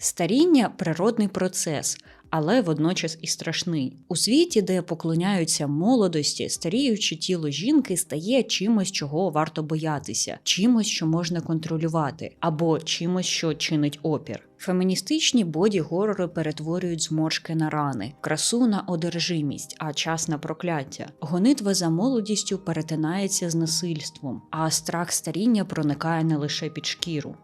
Старіння природний процес, але водночас і страшний. У світі, де поклоняються молодості, старіюче тіло жінки стає чимось, чого варто боятися, чимось, що можна контролювати, або чимось, що чинить опір. Феміністичні боді-горори перетворюють зморшки на рани, красу на одержимість, а час на прокляття. Гонитва за молодістю перетинається з насильством, а страх старіння проникає не лише під шкіру.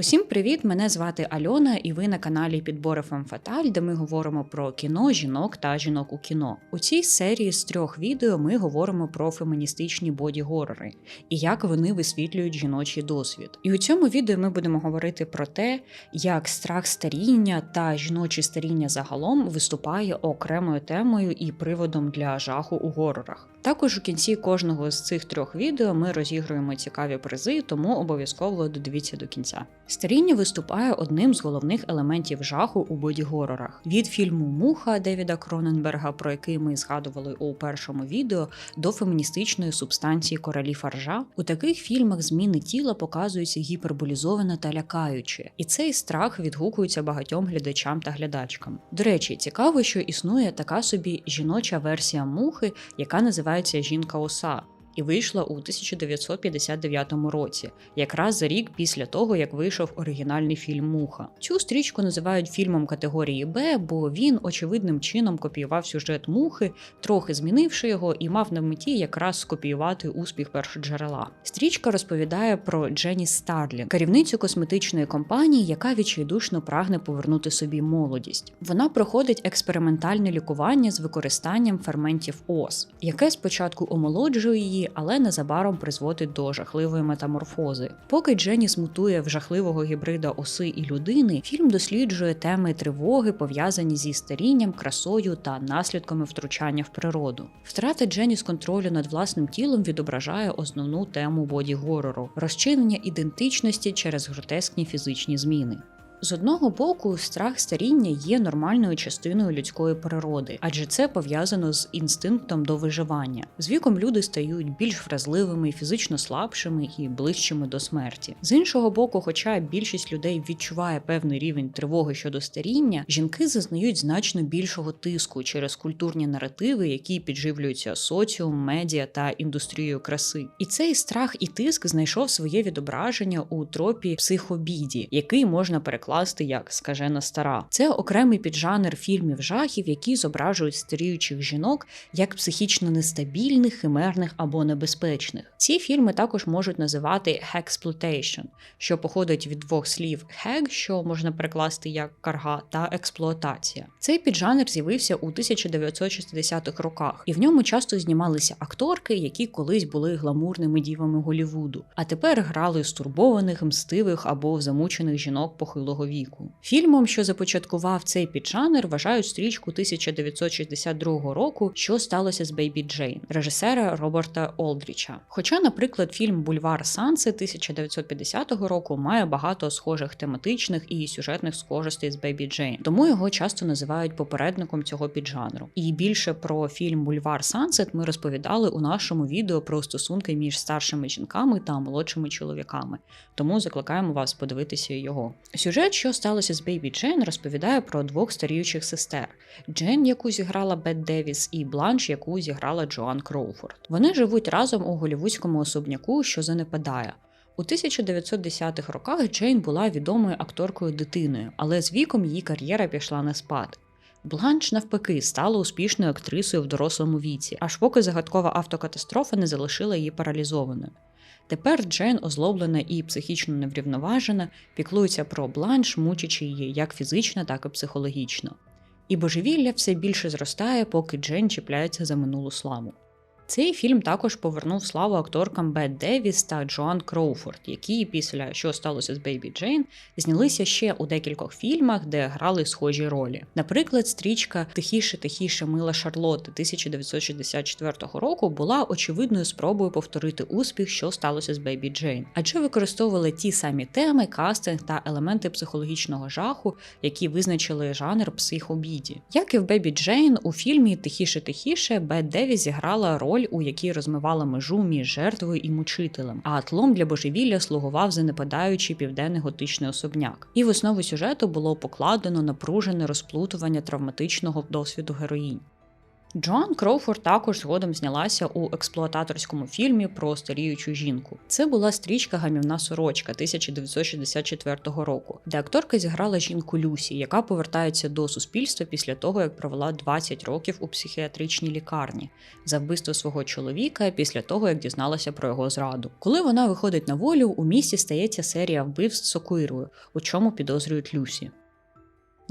Усім привіт! Мене звати Альона, і ви на каналі Підбори Фемфаталь, де ми говоримо про кіно, жінок та жінок у кіно. У цій серії з трьох відео ми говоримо про феміністичні боді-горори і як вони висвітлюють жіночий досвід. І у цьому відео ми будемо говорити про те, як страх старіння та жіноче старіння загалом виступає окремою темою і приводом для жаху у горорах. Також у кінці кожного з цих трьох відео ми розігруємо цікаві призи, тому обов'язково додивіться до кінця. Старіння виступає одним з головних елементів жаху у боді-горорах. Від фільму Муха Девіда Кроненберга, про який ми згадували у першому відео, до феміністичної субстанції королі фаржа. У таких фільмах зміни тіла показуються гіперболізовано та лякаюче, і цей страх відгукується багатьом глядачам та глядачкам. До речі, цікаво, що існує така собі жіноча версія мухи, яка називається Жінка Оса. І вийшла у 1959 році, якраз за рік після того, як вийшов оригінальний фільм Муха. Цю стрічку називають фільмом категорії Б, бо він очевидним чином копіював сюжет мухи, трохи змінивши його, і мав на меті якраз скопіювати успіх першоджерела. Стрічка розповідає про Дженні Старлін, керівницю косметичної компанії, яка відчайдушно прагне повернути собі молодість. Вона проходить експериментальне лікування з використанням ферментів ОС, яке спочатку омолоджує її але незабаром призводить до жахливої метаморфози. Поки Дженні смутує в жахливого гібрида оси і людини, фільм досліджує теми тривоги, пов'язані зі старінням, красою та наслідками втручання в природу. Втрата Дженні з контролю над власним тілом відображає основну тему боді-горору – розчинення ідентичності через гротескні фізичні зміни. З одного боку, страх старіння є нормальною частиною людської природи, адже це пов'язано з інстинктом до виживання. З віком люди стають більш вразливими, фізично слабшими і ближчими до смерті. З іншого боку, хоча більшість людей відчуває певний рівень тривоги щодо старіння, жінки зазнають значно більшого тиску через культурні наративи, які підживлюються соціум, медіа та індустрією краси. І цей страх і тиск знайшов своє відображення у тропі психобіді, який можна перекласти перекласти як скажена стара. Це окремий піджанр фільмів жахів, які зображують старіючих жінок як психічно нестабільних, химерних або небезпечних. Ці фільми також можуть називати hexploitation, що походить від двох слів heg, що можна перекласти як карга, та експлуатація. Цей піджанр з'явився у 1960-х роках, і в ньому часто знімалися акторки, які колись були гламурними дівами Голівуду, а тепер грали стурбованих, мстивих або замучених жінок похилого віку. Фільмом, що започаткував цей піджанр, вважають стрічку 1962 року, що сталося з Бейбі Джейн, режисера Роберта Олдріча. Хоча, наприклад, фільм Бульвар Санси 1950 року має багато схожих тематичних і сюжетних схожостей з Бейбі Джейн, тому його часто називають попередником цього піджанру. І більше про фільм Бульвар Сансет ми розповідали у нашому відео про стосунки між старшими жінками та молодшими чоловіками. Тому закликаємо вас подивитися його. Сюжет, що сталося з Бейбі Джейн, розповідає про двох старіючих сестер: Джен, яку зіграла Бет Девіс, і Бланш, яку зіграла Джоан Кроуфорд. Вони живуть разом у голівудському особняку, що занепадає. У 1910-х роках Джейн була відомою акторкою дитиною, але з віком її кар'єра пішла на спад. Бланш, навпаки, стала успішною актрисою в дорослому віці, аж поки загадкова автокатастрофа не залишила її паралізованою. Тепер Джен озлоблена і психічно неврівноважена, піклується про бланш, мучачи її як фізично, так і психологічно. І божевілля все більше зростає, поки Джен чіпляється за минулу славу. Цей фільм також повернув славу акторкам Бет Девіс та Джоан Кроуфорд, які після що сталося з Бейбі Джейн знялися ще у декількох фільмах, де грали схожі ролі. Наприклад, стрічка Тихіше, тихіше, мила Шарлотти 1964 року була очевидною спробою повторити успіх, що сталося з Бейбі Джейн, адже використовували ті самі теми, кастинг та елементи психологічного жаху, які визначили жанр психобіді. Як і в Бейбі Джейн, у фільмі Тихіше, тихіше Бет Девіс зіграла роль роль, у якій розмивала межу між жертвою і мучителем, а атлом для божевілля слугував занепадаючий південний готичний особняк. І в основу сюжету було покладено напружене розплутування травматичного досвіду героїнь. Джоан Кроуфорд також згодом знялася у експлуататорському фільмі про старіючу жінку. Це була стрічка Гамівна сорочка 1964 року, де акторка зіграла жінку Люсі, яка повертається до суспільства після того, як провела 20 років у психіатричній лікарні за вбивство свого чоловіка після того, як дізналася про його зраду. Коли вона виходить на волю, у місті стається серія вбивств сокирою, у чому підозрюють Люсі.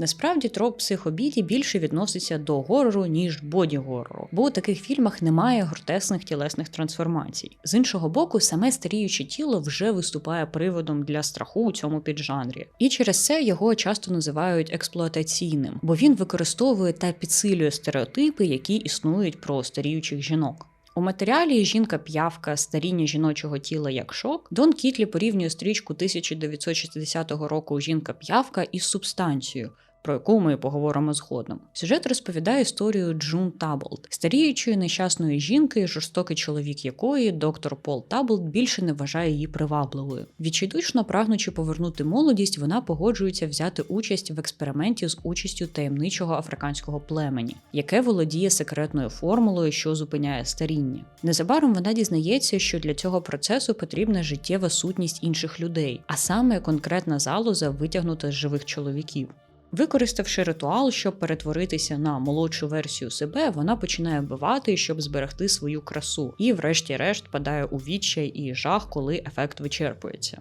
Насправді троп психобіді більше відноситься до горору, ніж боді-горору, бо у таких фільмах немає гротесних тілесних трансформацій. З іншого боку, саме старіюче тіло вже виступає приводом для страху у цьому піджанрі, і через це його часто називають експлуатаційним, бо він використовує та підсилює стереотипи, які існують про старіючих жінок. У матеріалі жінка-п'явка старіння жіночого тіла як шок Дон Кітлі порівнює стрічку 1960 року Жінка-п'явка із субстанцією, про яку ми поговоримо згодом. Сюжет розповідає історію Джун Таблд, старіючої нещасної жінки, жорстокий чоловік якої доктор Пол Таблд більше не вважає її привабливою. Відчайдушно прагнучи повернути молодість, вона погоджується взяти участь в експерименті з участю таємничого африканського племені, яке володіє секретною формулою, що зупиняє старіння. Незабаром вона дізнається, що для цього процесу потрібна життєва сутність інших людей, а саме конкретна залоза витягнута з живих чоловіків. Використавши ритуал, щоб перетворитися на молодшу версію себе, вона починає вбивати, щоб зберегти свою красу, і, врешті-решт, падає у відчай і жах, коли ефект вичерпується.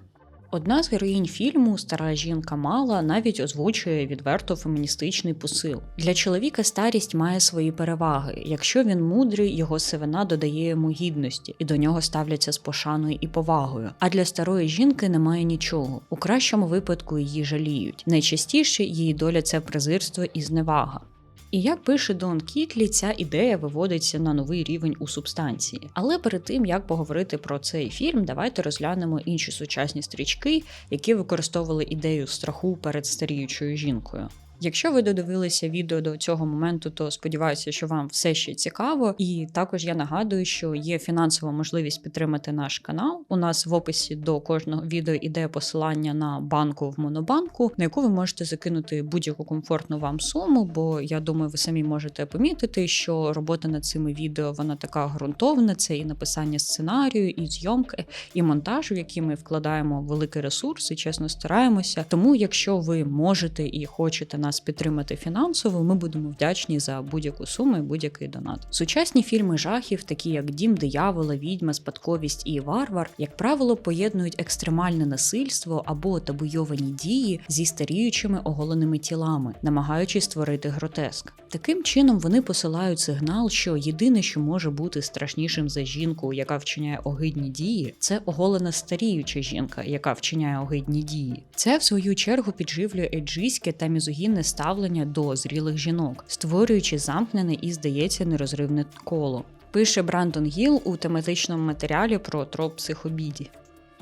Одна з героїнь фільму Стара жінка мала навіть озвучує відверто феміністичний посил. Для чоловіка старість має свої переваги. Якщо він мудрий, його сивина додає йому гідності, і до нього ставляться з пошаною і повагою. А для старої жінки немає нічого. У кращому випадку її жаліють. Найчастіше її доля це презирство і зневага. І як пише Дон Кітлі, ця ідея виводиться на новий рівень у субстанції. Але перед тим як поговорити про цей фільм, давайте розглянемо інші сучасні стрічки, які використовували ідею страху перед старіючою жінкою. Якщо ви додивилися відео до цього моменту, то сподіваюся, що вам все ще цікаво. І також я нагадую, що є фінансова можливість підтримати наш канал. У нас в описі до кожного відео іде посилання на банку в Монобанку, на яку ви можете закинути будь-яку комфортну вам суму. Бо я думаю, ви самі можете помітити, що робота над цими відео вона така ґрунтовна. Це і написання сценарію, і зйомки, і монтаж, в які ми вкладаємо великий ресурс і чесно стараємося. Тому, якщо ви можете і хочете на нас підтримати фінансово, ми будемо вдячні за будь-яку суму і будь-який донат. Сучасні фільми жахів, такі як Дім диявола, відьма, спадковість і варвар, як правило, поєднують екстремальне насильство або табуйовані дії зі старіючими оголеними тілами, намагаючись створити гротеск. Таким чином вони посилають сигнал, що єдине, що може бути страшнішим за жінку, яка вчиняє огидні дії, це оголена старіюча жінка, яка вчиняє огидні дії. Це в свою чергу підживлює еджиське та мізогінне ставлення до зрілих жінок, створюючи замкнене і, здається, нерозривне коло. Пише Брандон Гіл у тематичному матеріалі про троп психобіді.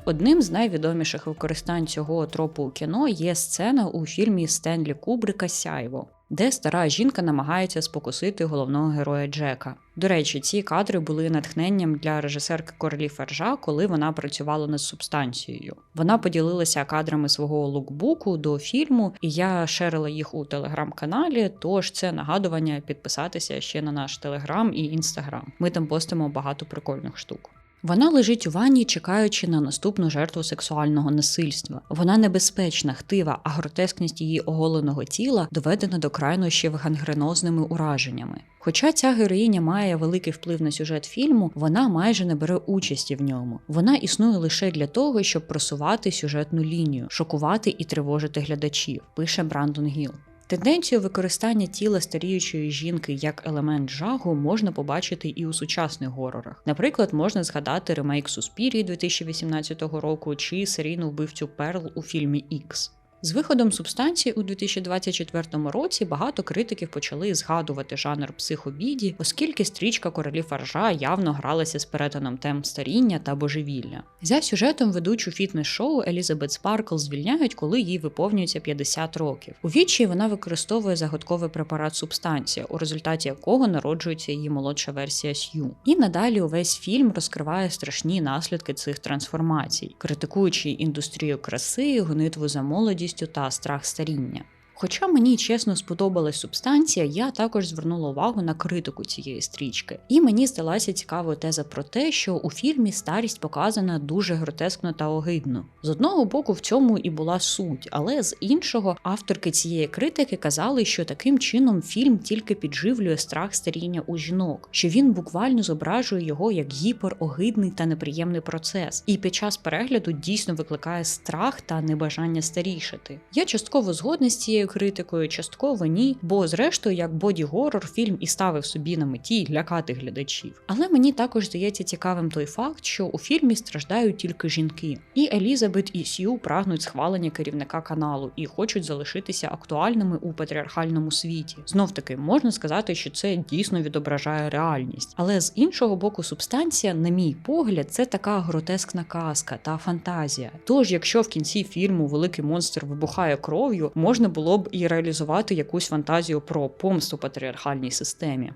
Одним з найвідоміших використань цього тропу у кіно є сцена у фільмі Стенлі Кубрика Сяйво де стара жінка намагається спокусити головного героя Джека. До речі, ці кадри були натхненням для режисерки Королі Фержа, коли вона працювала над субстанцією. Вона поділилася кадрами свого лукбуку до фільму, і я шерила їх у телеграм-каналі. Тож це нагадування підписатися ще на наш телеграм і інстаграм. Ми там постимо багато прикольних штук. Вона лежить у ванні, чекаючи на наступну жертву сексуального насильства. Вона небезпечна, хтива, а гротескність її оголеного тіла доведена до крайнощів гангренозними ураженнями. Хоча ця героїня має великий вплив на сюжет фільму, вона майже не бере участі в ньому. Вона існує лише для того, щоб просувати сюжетну лінію, шокувати і тривожити глядачів, пише Брандон Гіл. Тенденцію використання тіла старіючої жінки як елемент жагу можна побачити і у сучасних горорах. Наприклад, можна згадати ремейк Суспірії 2018 року чи серійну вбивцю Перл у фільмі Ікс. З виходом субстанції у 2024 році багато критиків почали згадувати жанр психобіді, оскільки стрічка королів Фаржа явно гралася з перетином тем старіння та божевілля. За сюжетом ведучу фітнес-шоу Елізабет Спаркл звільняють, коли їй виповнюється 50 років. У вічі вона використовує загадковий препарат субстанція, у результаті якого народжується її молодша версія Сью. І надалі увесь фільм розкриває страшні наслідки цих трансформацій, критикуючи індустрію краси, гонитву за молодістю та страх старіння. Хоча мені чесно сподобалась субстанція, я також звернула увагу на критику цієї стрічки. І мені здалася цікавою теза про те, що у фільмі старість показана дуже гротескно та огидно. З одного боку, в цьому і була суть, але з іншого, авторки цієї критики казали, що таким чином фільм тільки підживлює страх старіння у жінок, що він буквально зображує його як гіперогидний та неприємний процес, і під час перегляду дійсно викликає страх та небажання старішати. Я частково згодна з цією критикою, частково ні, бо зрештою, як боді-горор, фільм і ставив собі на меті лякати глядачів. Але мені також здається цікавим той факт, що у фільмі страждають тільки жінки, і Елізабет і Сью прагнуть схвалення керівника каналу і хочуть залишитися актуальними у патріархальному світі. Знов таки можна сказати, що це дійсно відображає реальність, але з іншого боку, субстанція, на мій погляд, це така гротескна казка та фантазія. Тож, якщо в кінці фільму великий монстр вибухає кров'ю, можна було б і реалізувати якусь фантазію про помсту патріархальній системі.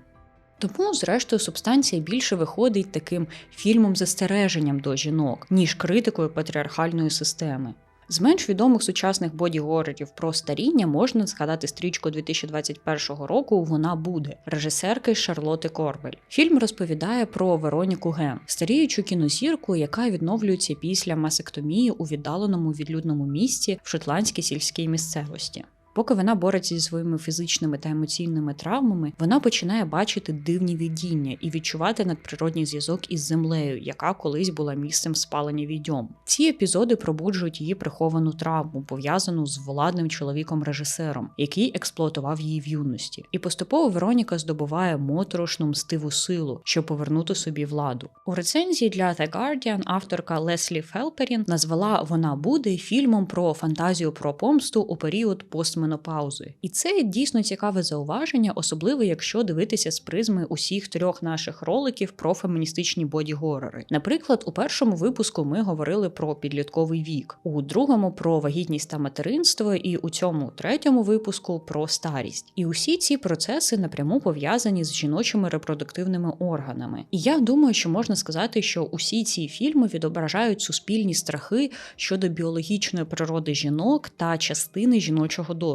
Тому, зрештою, субстанція більше виходить таким фільмом застереженням до жінок, ніж критикою патріархальної системи. З менш відомих сучасних боді-горорів про старіння можна згадати стрічку 2021 року Вона буде режисерки Шарлоти Корбель. Фільм розповідає про Вероніку Гем, старіючу кінозірку, яка відновлюється після масектомії у віддаленому відлюдному місті в шотландській сільській місцевості. Поки вона бореться зі своїми фізичними та емоційними травмами, вона починає бачити дивні видіння і відчувати надприродній зв'язок із землею, яка колись була місцем спалення відьом. Ці епізоди пробуджують її приховану травму, пов'язану з владним чоловіком-режисером, який експлуатував її в юності. І поступово Вероніка здобуває моторошну мстиву силу, щоб повернути собі владу. У рецензії для The Guardian авторка Леслі Фелперін назвала Вона буде фільмом про фантазію про помсту у період пост менопаузи. І це дійсно цікаве зауваження, особливо якщо дивитися з призми усіх трьох наших роликів про феміністичні боді-горори. Наприклад, у першому випуску ми говорили про підлітковий вік, у другому про вагітність та материнство, і у цьому третьому випуску про старість. І усі ці процеси напряму пов'язані з жіночими репродуктивними органами. І я думаю, що можна сказати, що усі ці фільми відображають суспільні страхи щодо біологічної природи жінок та частини жіночого досвіду.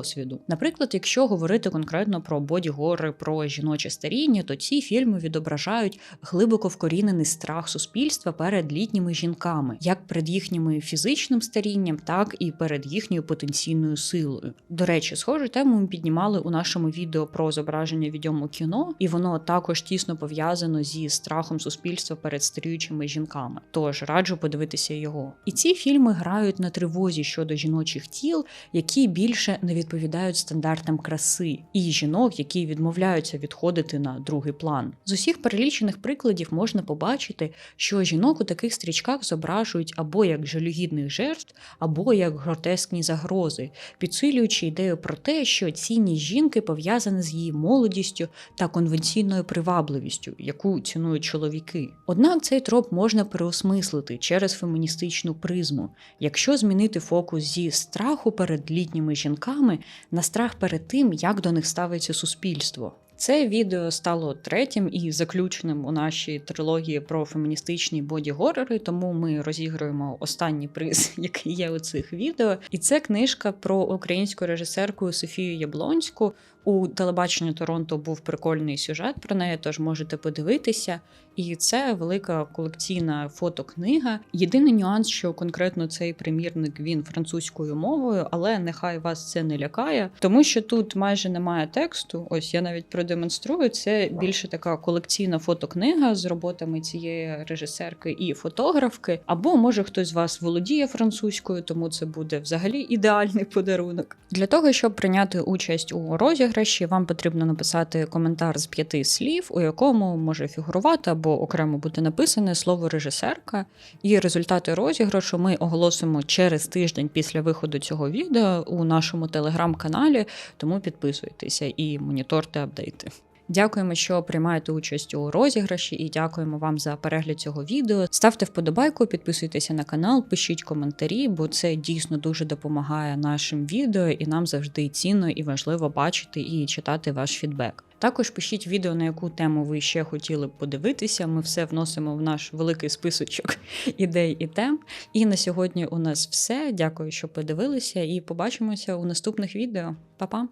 Наприклад, якщо говорити конкретно про боді-гори, про жіноче старіння, то ці фільми відображають глибоко вкорінений страх суспільства перед літніми жінками, як перед їхнім фізичним старінням, так і перед їхньою потенційною силою. До речі, схожу тему ми піднімали у нашому відео про зображення відьому кіно, і воно також тісно пов'язано зі страхом суспільства перед старіючими жінками. Тож раджу подивитися його. І ці фільми грають на тривозі щодо жіночих тіл, які більше не відповідають стандартам краси, і жінок, які відмовляються відходити на другий план. З усіх перелічених прикладів можна побачити, що жінок у таких стрічках зображують або як жалюгідних жертв, або як гротескні загрози, підсилюючи ідею про те, що цінність жінки пов'язана з її молодістю та конвенційною привабливістю, яку цінують чоловіки. Однак цей троп можна переосмислити через феміністичну призму, якщо змінити фокус зі страху перед літніми жінками на страх перед тим, як до них ставиться суспільство. Це відео стало третім і заключним у нашій трилогії про феміністичні боді-горори, тому ми розігруємо останній приз, який є у цих відео. І це книжка про українську режисерку Софію Яблонську. У телебаченні Торонто був прикольний сюжет про неї, тож можете подивитися. І це велика колекційна фотокнига. Єдиний нюанс, що конкретно цей примірник він французькою мовою, але нехай вас це не лякає, тому що тут майже немає тексту. Ось я навіть продемонструю. Це більше така колекційна фотокнига з роботами цієї режисерки і фотографки. Або може хтось з вас володіє французькою, тому це буде взагалі ідеальний подарунок. Для того щоб прийняти участь у розіграші, вам потрібно написати коментар з п'яти слів, у якому може фігурувати або або окремо буде написане слово режисерка. І результати розіграшу ми оголосимо через тиждень після виходу цього відео у нашому телеграм-каналі. Тому підписуйтеся і моніторте апдейти. Дякуємо, що приймаєте участь у розіграші, і дякуємо вам за перегляд цього відео. Ставте вподобайку, підписуйтеся на канал, пишіть коментарі, бо це дійсно дуже допомагає нашим відео, і нам завжди цінно і важливо бачити і читати ваш фідбек. Також пишіть відео, на яку тему ви ще хотіли б подивитися. Ми все вносимо в наш великий списочок ідей і тем. І на сьогодні у нас все. Дякую, що подивилися, і побачимося у наступних відео. Па-па!